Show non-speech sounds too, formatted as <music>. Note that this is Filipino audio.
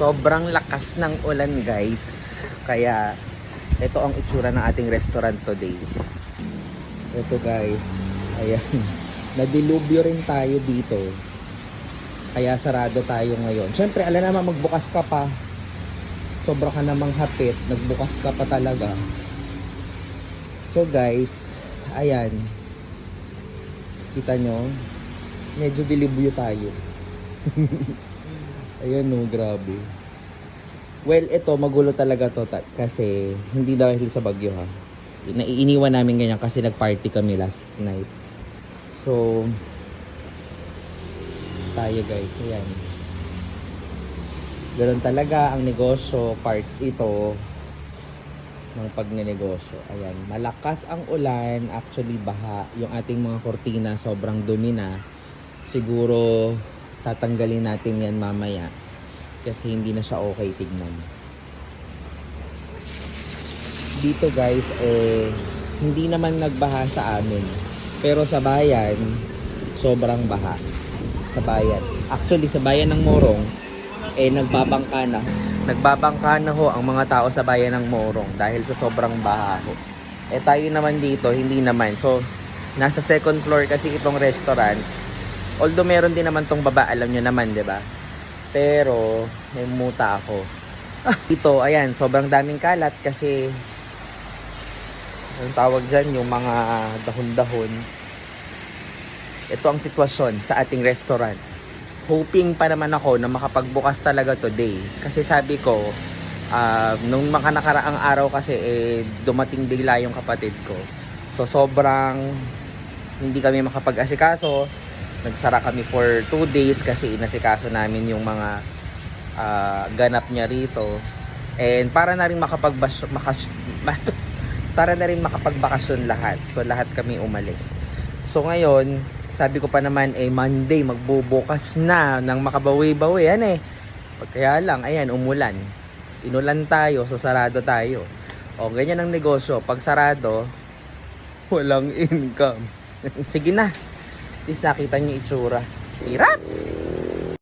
Sobrang lakas ng ulan guys. Kaya ito ang itsura ng ating restaurant today. Ito guys. Ayan. <laughs> Nadilubyo rin tayo dito. Kaya sarado tayo ngayon. Siyempre, alam naman magbukas ka pa. Sobra ka namang hapit. Nagbukas ka pa talaga. So guys, ayan. Kita nyo? Medyo dilibyo tayo. <laughs> Ayan no, grabe. Well, ito magulo talaga to kasi hindi dahil sa bagyo ha. Naiiniwan namin ganyan kasi nag-party kami last night. So, tayo guys, ayan. Ganun talaga ang negosyo, part ito ng pagnenegosyo. Ayan, malakas ang ulan, actually baha. Yung ating mga kortina sobrang dumi na. Siguro tatanggalin natin yan mamaya kasi hindi na siya okay tignan. Dito guys, eh, hindi naman nagbaha sa amin. Pero sa bayan, sobrang baha. Sa bayan. Actually, sa bayan ng Morong, eh, nagbabangka na. Nagbabangka na ho ang mga tao sa bayan ng Morong dahil sa sobrang baha ho. Eh, tayo naman dito, hindi naman. So, nasa second floor kasi itong restaurant. Although meron din naman tong baba, alam nyo naman, di ba? Pero, may muta ako. Ito, ayan, sobrang daming kalat kasi ang tawag dyan, yung mga dahon-dahon. Ito ang sitwasyon sa ating restaurant. Hoping pa naman ako na makapagbukas talaga today. Kasi sabi ko, ah, nung mga nakaraang araw kasi eh, dumating bigla yung kapatid ko. So sobrang hindi kami makapag-asikaso. Nagsara kami for 2 days kasi inasikaso namin yung mga ah, ganap niya rito. And para na rin makapagbas makas <laughs> para na rin makapagbakasyon lahat. So lahat kami umalis. So ngayon, sabi ko pa naman eh Monday magbubukas na ng makabawi-bawi yan eh. Kaya lang, ayan, umulan. Inulan tayo, so sarado tayo. O, ganyan ang negosyo. Pag sarado, <laughs> walang income. Sige na. Least nakita yung itsura. Hirap!